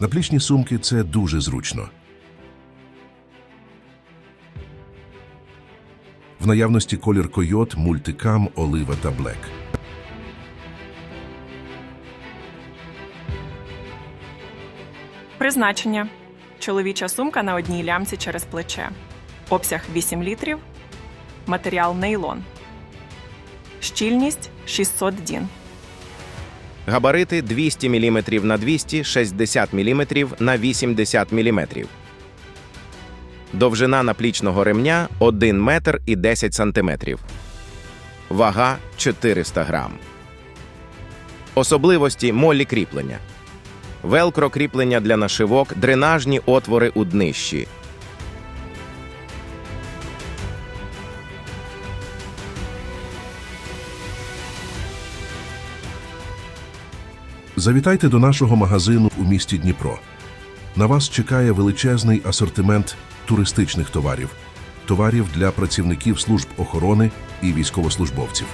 Наплічні сумки це дуже зручно. В наявності колір койот, мультикам, олива та блек. Призначення: чоловіча сумка на одній лямці через плече. Обсяг 8 літрів. Матеріал нейлон. Щільність 600 дін. Габарити 200 мм на 200, 60 мм на 80 мм. Довжина наплічного ремня 1 метр і 10 см. Вага 400 грам. Особливості молі кріплення. Велкро кріплення для нашивок, дренажні отвори у днищі. Завітайте до нашого магазину у місті Дніпро. На вас чекає величезний асортимент туристичних товарів, товарів для працівників служб охорони і військовослужбовців.